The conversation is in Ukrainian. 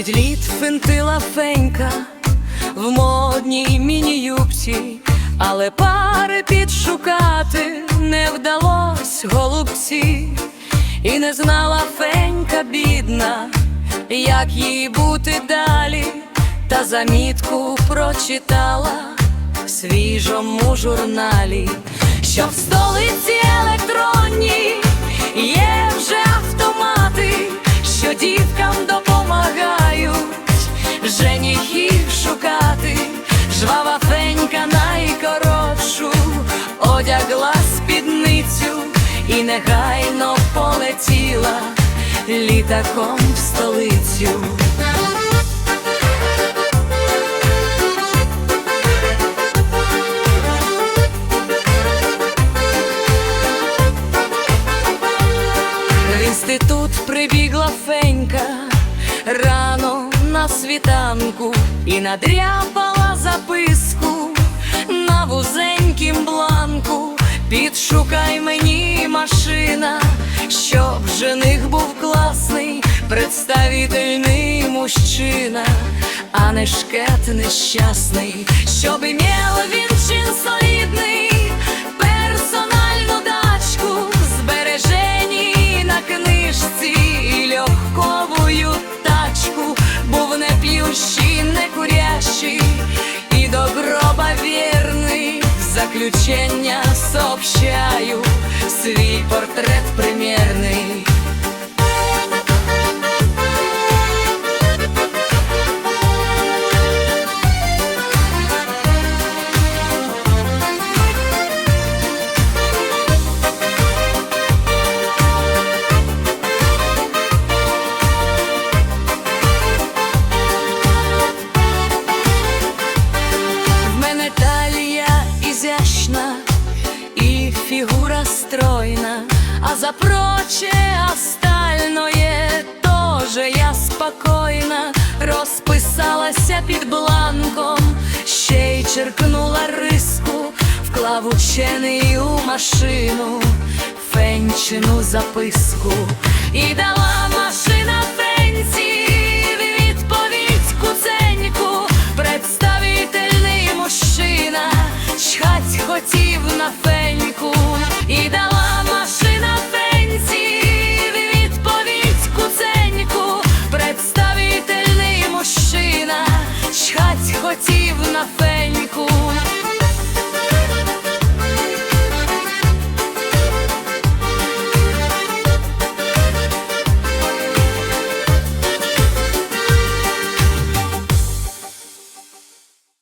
Двадцять літ фентила фенька в модній міні-юбці, але пари підшукати не вдалось голубці, і не знала фенька бідна, як їй бути далі, та замітку прочитала в свіжому журналі, що в столиці електронній. Одягла спідницю і негайно полетіла літаком в столицю. В інститут прибігла фенька рано на світанку і надряпала записку на вузенькім бланку. Підшукай мені машина, щоб жених був класний, представительний мужчина, а не шкет нещасний, щоб ім'яв Заключення сообщаю свій портрет примірний. Стройна, а за проче остальное тоже я спокойна розписалася під бланком, ще й черкнула риску, вклав учений у машину, фенчину записку. І